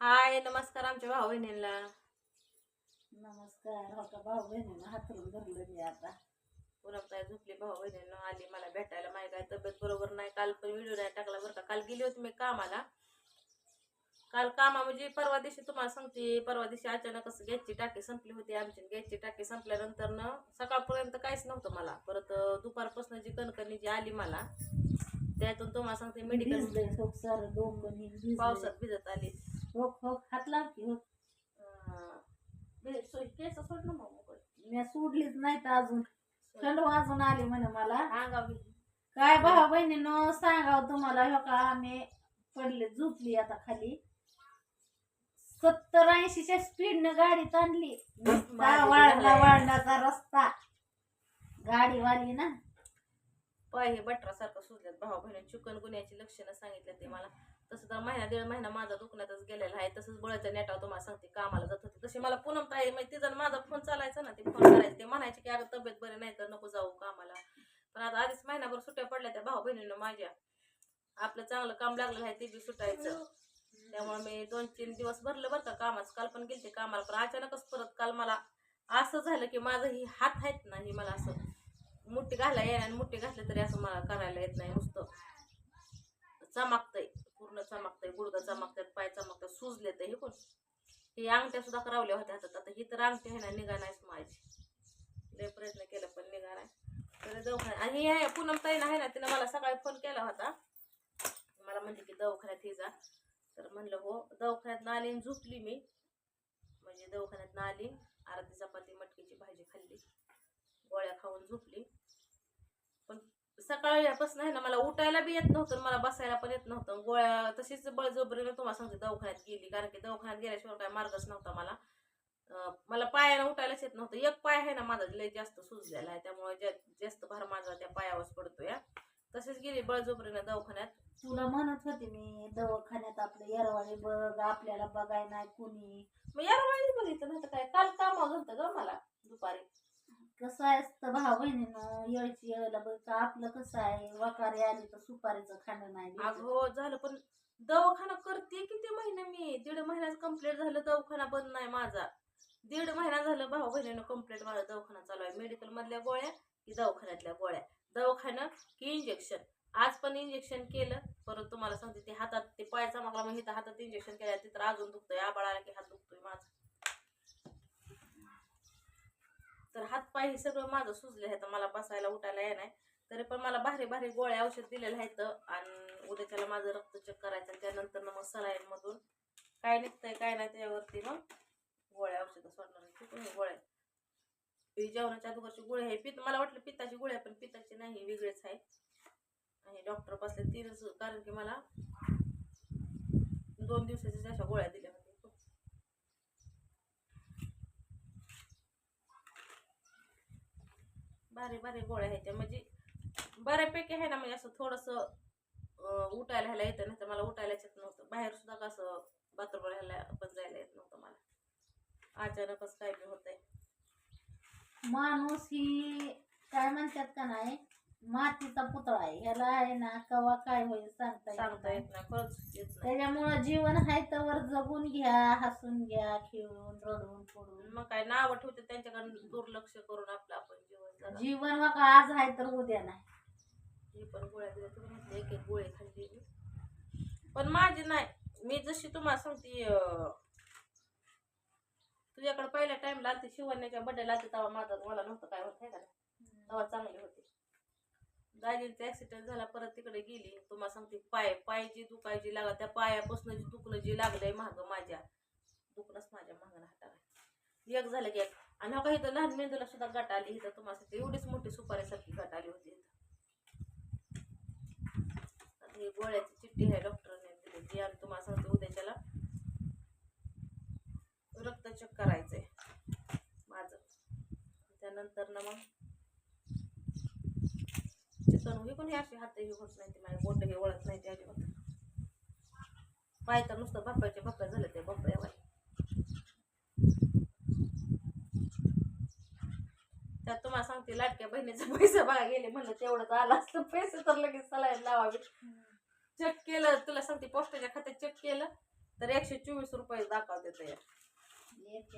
हाय नमस्कार आमच्या भाऊ बहिणींना. नमस्कार हो का? भाऊ बहिणीनं हातरून धरलं मी आता. पुनमताई झोपली भाऊ बहिणींना? आली मला भेटायला. माझी काय तब्येत बरोबर नाही. काल पण व्हिडिओ नाही टाकला बरं का. काल गेली होती मी कामाला. काल कामा म्हणजे परवा दिवशी तुम्हाला सांगते परवा दिवशी अचानक असं गॅसची टाकी संपली होती आमची. गॅसची टाकी संपल्यानंतर न सकाळपर्यंत काहीच नव्हतं मला. परत दुपारपासून जी कणकणी जी आली मला त्यातून तुम्हाला सांगते मेडिकल. पावसात भिजत आली. हो हो हात लाव की हो सो- केस सोड ना मग. मी सोडलीच नाही तर अजून थंड वाजून आली म्हणे मला. अंगावर घे. काय भाऊ बहिणीनं सांगाव तुम्हाला हो का आम्ही पडले झोपली आता खाली. सत्तर ऐंशीच्या स्पीडनं गाडी ताणली वाढला. वाढण्याचा रस्ता. गाडीवाली ना. पाय हे बटरासारखं सुजल्यात. भाऊ बहिणी चिकन गुन्ह्याची लक्षणं सांगितलं ते मला. तसं तर महिना दीड महिना माझा दुखण्यातच गेलेला आहे. तसंच बळाच्या नेटावर तुम्हाला सांगते कामाला जात होते. तशी मला पूनम ताई म्हणजे तिचा माझा फोन चालायचा ना ते फोन करायचे. ते म्हणायचे की अगं तब्येत बरी नाही तर नको जाऊ कामाला. पण आता आधीच महिनाभर सुट्ट्या पडल्या त्या भाऊ बहिणीनं माझ्या. आपलं चांगलं काम लागलेलं आहे ते बी सुटायचं. त्यामुळे मी दोन तीन दिवस भरलं बरं का कामाचं. काल पण गेलते कामाला पण अचानकच परत काल मला असं झालं की माझं ही हात आहेत ना ही मला असं मुठी घालायला येणार आणि मुठी घातली तरी असं मला करायला येत नाही नुसतं. चमाकतंय. चमकतंय गुडघं चमकतात पाय चमकतात सुजले तर हे पण. हे अंगठ्या सुद्धा करावल्या होत्या हातात. आता ही तर अंगठी आहे ना निघा नाहीच माझी. लय प्रयत्न केला पण निघा नाही. तर दवाखान्यात आणि हे पूनम ताईन आहे ना तिनं मला सकाळी फोन केला होता. मला म्हणते की दवाखान्यात ही जा. तर म्हणलं हो. दवाखान्यात आली आणि झोपली मी. म्हणजे दवाखान्यात आली अर्धी चपाती मटकीची भाजी खाल्ली. गोळ्या खाऊन झोपली. सकाळपासून आहे ना मला उठायला बी येत नव्हतं मला बसायला पण येत नव्हतं. गोळ्या तशीच बळजबरीनं तुम्हाला सांगते दवाखान्यात गेली कारण की दवाखान्यात गेल्याशिवाय काय मार्गच नव्हता मला. मला पायानं उठायलाच येत नव्हतं. एक पाय आहे ना माझा लय जास्त सुजलेला आहे त्यामुळे जास्त भार माझा त्या पायावरच पडतो या तसेच गेली बळजबरीनं दवाखान्यात. तुला म्हणत होते मी दवाखान्यात आपलं येरवाळे बघ आपल्याला बघाय नाही कुणी. मग माहिती बघितलं नाही तर काय? काल कामावर होतं ग मला दुपारी. कसं असतं भाऊ बहिणीनं यायची यायला बघ का आपलं कसं आहे वकारे आली तर सुपारीचं खाणं नाही अगं हो झालं. पण दवाखाना करते किती महिने मी? दीड महिन्यात कंप्लीट झालं दवाखाना बंद नाही माझा. दीड महिना झालं भाऊ बहिणीनं कंप्लीट माझा दवाखाना चालू आहे. मेडिकल मधल्या गोळ्या की दवाखान्यातल्या गोळ्या? दवाखाना की इंजेक्शन आज पण इंजेक्शन केलं. परत तुम्हाला सांगते ते हातात ते पायचा मागला मग इथं हातात इंजेक्शन केलं तिथं अजून दुखतोय. आबाळाला की हात दुखतोय माझा. हातपाय हे सगळं माझं सुजले आहेत. मला बसायला उठायला येणार तरी पण मला भारी भारी गोळ्या औषध दिलेलं आहेत. आणि उद्या त्याला माझं रक्त चेक करायचं त्यानंतर मग सलाईन मधून काय निघतंय काय नाही त्यावरती मग गोळ्या औषधं सोडणार तिथून गोळ्या ही जेवणाच्या अगोदरची गोळी आहे पित्त मला वाटलं पित्ताची गोळ्या पण पित्ताची नाही वेगळीच आहे. आणि डॉक्टर बसले तीनच कारण की मला दोन दिवसाच्या अशा गोळ्या दिल्या होत्या भारी भारी गोळ्या आहेत त्या. म्हणजे बऱ्यापैकी आहे ना म्हणजे असं थोडंसं उठायला ह्याला येतं नाही तर मला उठायलाच येत नव्हतं. बाहेर सुद्धा कसं बाथरूम ह्याला पण जायला येत नव्हतं मला. अचानकच काय बी होतंय. माणूस ही काय म्हणतात का नाही मातीचा पुतळा आहे. ह्याला आहे ना कवा काय होईल सांगता सांगता नाही. येत नाही खरंच येत नाही त्याच्यामुळं जीवन आहे तर जगून घ्या हसून घ्या खेळून रडून पडून मग काय नावं ठेवते त्यांच्याकडे दुर्लक्ष करून आपलं आपण जीवन जगा. जीवन बघा आज आहे तर उद्या नाही. ही पण गोळ्या दिल्या तुम्ही म्हटलं एक एक गोळी खाल्ली मी. पण माझी नाही. मी जशी तुम्हाला सांगते अं, तुझ्याकडे पहिल्या टाइमला आलती शिवण्याच्या बड्डेला आलती तेव्हा माझा मला नव्हतं काय होत आहे का नाही? तेव्हा चांगली होती. दाजींचा ऍक्सिडेंट झाला परत तिकडे गेली. तुम्हाला सांगते पाय पाय जी दुखायची लागला त्या पायापासून जी दुखणं जी लागलंय मागं माझ्या. दुखणंच माझ्या मागं हाताला एक झालं की एक. आणि हा काही इथं लहान मेंदूला सुद्धा गाठ आली इथं. तुम्हाला सांगते एवढीच मोठी सुपारीसारखी गाठ आली होती इथं. आता ही गोळ्याची चिठ्ठी आहे डॉक्टरने दिली ती आणि तुम्हाला सांगते उद्याच्याला रक्त चेक करायचंय. माझं. त्यानंतर ना मग चिकन हे पण हे असे हात हे होत नाही ते माझ्या बोट हे ओळख नाही ते अजिबात पाय तर नुसतं बाप्पाचे बाप्पा झाले ते बाप्पावाले त्यात तुम्हाला सांगते लाटक्या बहिणीचा पैसा बघा गेले म्हणलं तेवढंच आला असतं. पैसे तर लगेच सलायला लावावे. चेक केलं तुला सांगते पोस्टाच्या खात्यात चेक केलं तर एकशे चोवीस रुपये दाखवते तयार एक.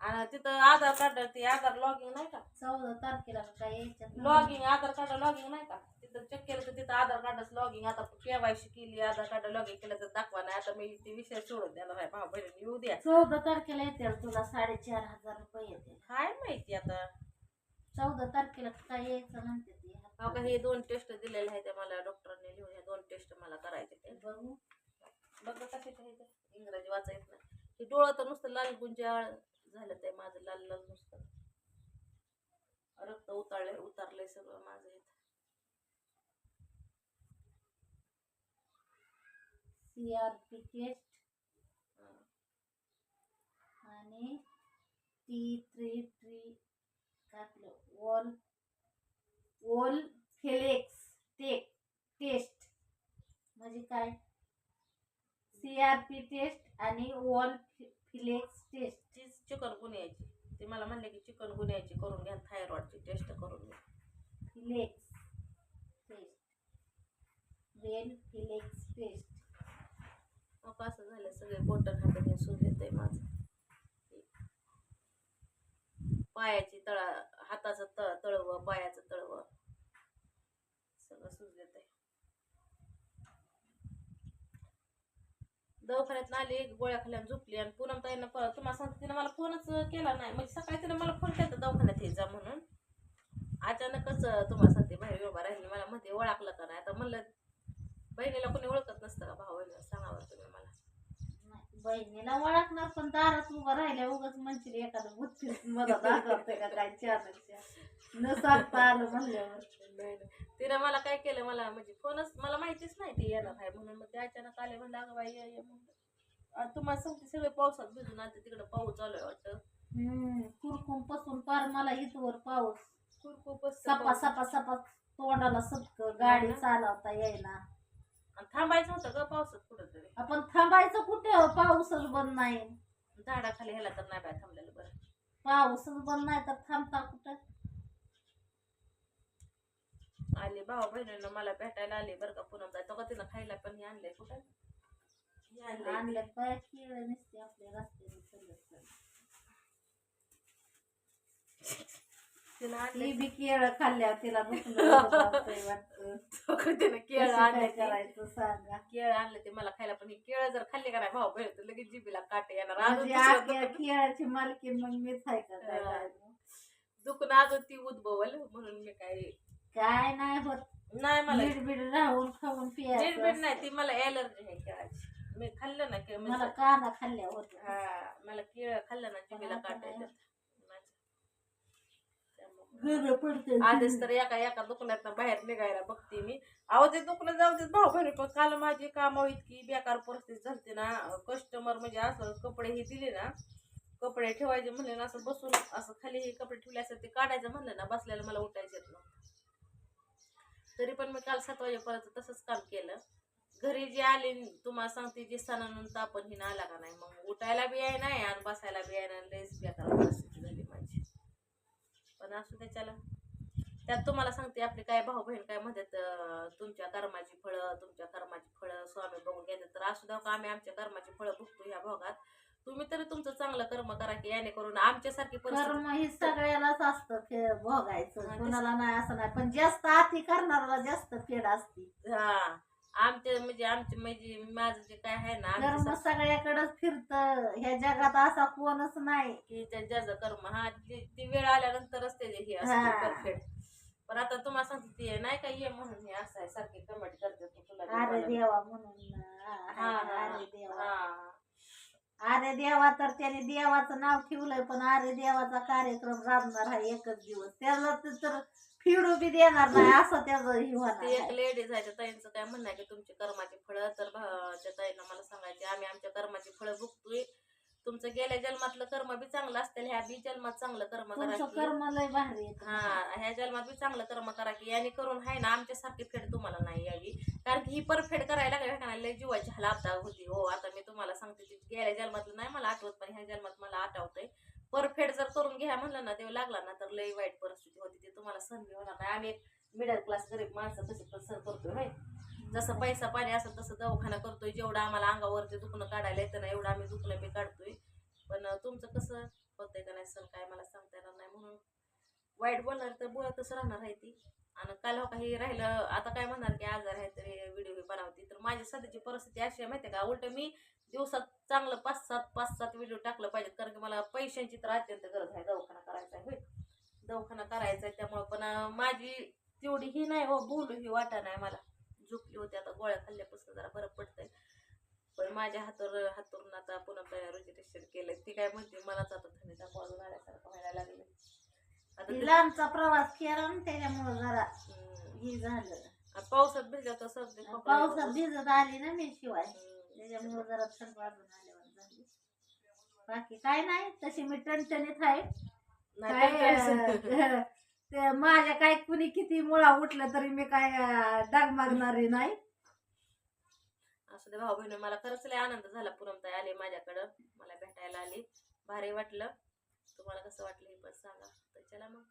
आणि तिथं आधार कार्ड ते आधार लॉगिंग नाही का? चौदा तारखेला काय यायच्यात लॉगिंग आधार कार्ड लॉगिंग नाही का? तिथं चेक केलं तर तिथं आधार कार्डच लॉगिंग आता केवायसी केली आधार कार्ड लॉगिंग केलं तर दाखवा नाही आता मी ते विषय सोडून देणार आहे. भाऊ बहिणी येऊ द्या. चौदा तारखेला येते तुला साडेचार हजार रुपये येते. काय माहिती आता? चौदा तारखेला काय यायचं म्हणते ती. का हे दोन टेस्ट दिलेले आहेत ते मला डॉक्टरने लिहून हे दोन टेस्ट मला करायचे ते बघू. बघ ते. इंग्रजी वाचायचं नाही. हे डोळं तर नुसतं लाल गुंजाळ. झालं ते माझं लाल लाल नुसतं. रक्त उतारले उतारलंय सगळं माझं इथं. C R P test. आणि टी थ्री थ्री आपलं wall wall felix tech test म्हणजे काय? सी आर पी टेस्ट आणि वॉल फिलेक्स टेस्ट. तीच चिकन गुन्ह्याची ते मला म्हणले की चिकन गुन्ह्याची करून घ्या थायरॉइडची टेस्ट करून घ्या. Felix test. Well felix test. मग असं झालं सगळे बोटन हाताने सुजले ते माझं. पायाची तळा हाताचं तळ तळवं पायाचं तळवं सगळं सुजले ते दवाखान्यात आली गोळ्या खाल्यान झोपली आणि पूनम ताईनं तुम्हाला सांगते तिने मला फोनच केला नाही. म्हणजे सकाळी तिने मला फोन केला दवाखान्यात हे जा म्हणून. अचानकच तुम्हाला सांगते बाहेर उभा राहिली मला म्हणते ओळखलं का नाही? आता म्हणलं बहिणीला कोणी ओळखत नसतं का भाऊ सांगावं तुम्ही मला. बहिणीला ओळखणार पण दारात उभं राहिल्या उगाच म्हणशील एखादं बुद्धी का काय? चार न आलं म्हणल्यावर. नाही नाही. तिनं मला काय केलं मला म्हणजे फोनच मला माहितीच नाही ती येणार आहे म्हणून. मग ते अचानक आले म्हणलं अगं बाई ये ये म्हणलं आणि तुम्हाला सांगते सगळे पावसात भिजून आता तिकडं पाऊस चालू आहे वाटतं. हम्म कुरकुमपासून पार मला इथवर पाऊस. खूप खूपच सपा सपा सपा तोंडाला सपक गाडी चालवता येईना आणि थांबायचं होतं ग पावसात कुठं तरी आपण थांबायचं कुठे हो? पाऊसच बंद नाही. झाडाखाली ह्याला तर नाही बाय थांबलेलं बरं. पाऊसच बंद नाही तर थांबता कुठं? आले भाऊ बहिणीनं मला भेटायला आले बरं का पुन्हा तो का तिनं खायला पण हे आणलंय कुठं? हे आणलंय. आणले पाय केळ नसते आपल्या रस्त्याने चालत चालत. तिनं ती आणलंय बी केळ खाल्ल्यावर तिला तिनं केळ कसं काय आणले करायचं सांगा. केळ आणले ते मला खायला पण हे केळ जर खाल्ले का नाही भाऊ बहीण तर लगेच जिबीला काटे येणार. अजून म्हणजे दुसरं आपल्या दुखणं- केळाची मालकीन मग मीच आहे का काय हा. काय? दुखणं अजून ती उद्भवल म्हणून मी काय काय नाही होत. नाही मला बीड राहून खाऊन चिडबिड पियायचं नाही ती मला एलर्जी आहे केळाची मी खाल्लं ना केळ मला म्हणजे काना खाल्ल्या होत. हा मला केळ खाल्लं ना मला काटे नाही. येतात. त्यामुळं- घर पडते आधीच तर एका एका दुकानात बाहेर निघायला बघते मी. अहो ते दुकानात जाऊ देत भाऊ बहिणी पण काल माझी कामं इतकी बेकार परिस्थिती झालती ना. कस्टमर म्हणजे असं कपडे हे दिले ना कपडे ठेवायचे म्हणले ना असं बसून असं खाली हे कपडे ठेवले असं ते काढायचं म्हणलं ना बसल्याला मला उठायचं येत नव्हतं. तरी पण मी काल सात वाजेपर्यंत तसंच काम केलं. घरी जे आले तुम्हाला सांगते जे सणानंतर आपण हिनं आला का नाही मग उठायला बी आहे नाही आणि बसायला बी आहे नाही लईच बेकार परिस्थिती झाली माझी. पण असू त्याच्याला त्यात तुम्हाला सांगते आपले काय भाऊ बहीण काय म्हणतात तुमच्या कर्माची फळं तुमच्या कर्माची फळं स्वामी बघून घेतात. तर असू द्या का आम्ही आमच्या कर्माची फळं बघतो ह्या भागात. तुम्ही तरी तुमचं चांगलं कर्म करा की याने करून आमच्यासारखी परिस्थिती कर्म हे सगळ्यालाच असतं हा, भोगायचं. कोणाला नाही असं नाही पण जास्त आती करणाऱ्याला जास्त फेड असते हा आमचे म्हणजे आमचे म्हणजे माझं जे काय आहे ना कर्म सगळ्याकडेच फिरत ह्या जगात असा कोणच नाही की त्या ज्याचं कर्म हा ती ती वेळ आल्यानंतरच ते हे असते हा. परफेक्ट पण आता तुम्हाला सांगते ते नाही का ये म्हणून हे असं आहे सारखे कमेंट करते तू तुला बी अरे बोलायला. देवा म्हणून हा, हा, हा, अरे देवा हा. अरे देवा तर त्याने देवाचं नाव ठेवलंय पण अरे देवाचा कार्यक्रम राबणार आहे एकच दिवस. त्याला तर- तर फिडू बी देणार नाही असं त्याचं हे होणार ते एक. लेडीज आहे त्या ताईंचं काय म्हणणं आहे की? तुमची कर्माची फळं तर भा- त्या ताईनं मला सांगायचे आम्ही आमच्या कर्माची फळं भुगतोय. तुमचं गेल्या जन्मातलं कर्म बी चांगलं असतील ह्या बी जन्मात चांगलं कर्म करा की. कर्म लय भारी आहे. हा ह्या जन्मात बी चांगलं कर्म करा की याने करून आहे ना आमच्यासारखी फेड तुम्हाला नाही यावी. कारण की ही परफेड करायला लागली. का जीवाची हलाबदा होती हो. आता मी तुम्हाला सांगते ती गेल्या जन्मातलं नाही मला आठवत पण ह्या जन्मात मला आठवतंय. परफेड जर करून घ्या म्हणलं ना तेव्हा लागला ना तर लई वाईट परिस्थिती होती. ते तुम्हाला सहन होणार नाही. आम्ही मिडल क्लास गरीब माणसं तसे पण सहन करतोय होय. जसं पैसा पाणी असं तसं दवाखाना करतोय. जेवढं आम्हाला अंगावरती दुखणं काढायला येतं ना एवढं आम्ही दुखणं मी काढतोय. पण तुमचं कसं होतंय का नाही सर? काय मला सांगता येणार नाही. म्हणून वाईट बोलणार तर बोलतच राहणार आहे ती. आणि काल हो काही राहिलं आता काय म्हणणार की आजार आहे तरी व्हिडिओ बनवते. तर माझी सध्याची परिस्थिती अशी आहे माहिती आहे का? उलट मी दिवसात चांगलं पाच सात पाच सात व्हिडिओ टाकलं पाहिजे कारण की मला पैशांची तर अत्यंत गरज आहे दवाखाना करायचा आहे दवाखाना करायचा आहे त्यामुळं पण माझी तेवढी ही नाही हो बोलू ही वाटा नाही मला. झोपली होती आता गोळ्या खाल्ल्यापासून जरा बरं पडतंय. पण माझ्या हातावर हातून आता पुन्हा रजिस्ट्रेशन केलं ती काय म्हणते मलाच आता थंडीचा कॉल झाल्यासारखं व्हायला लांबचा प्रवास केला ना त्याच्यामुळे जरा. हे झालं. पावसात भिजलं तर सर्दी पावसात. भिजत आली ना मी शिवाय. त्याच्यामुळे जरा थंड वाजून आल्यावर झाली. बाकी काय नाही तशी मी टणटणीत आहे. काय अं, ते माझ्या काय कुणी किती मुळा उठलं तरी मी काय डाग मागणारी नाही. असं ते भाऊ बहिणी मला खरंच लय आनंद झाला पुरमताई आली माझ्याकडं. मला भेटायला आली. भारी वाटलं. तुम्हाला कसं वाटलं हे पण सांगा. चला मग.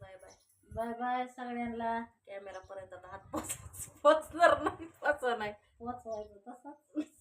Bye bye. बाय बाय सगळ्यांना. कॅमेरापर्यंत आता हात पोच पोचणार नाही पोचवा नाही. पोचवायचं तसंच.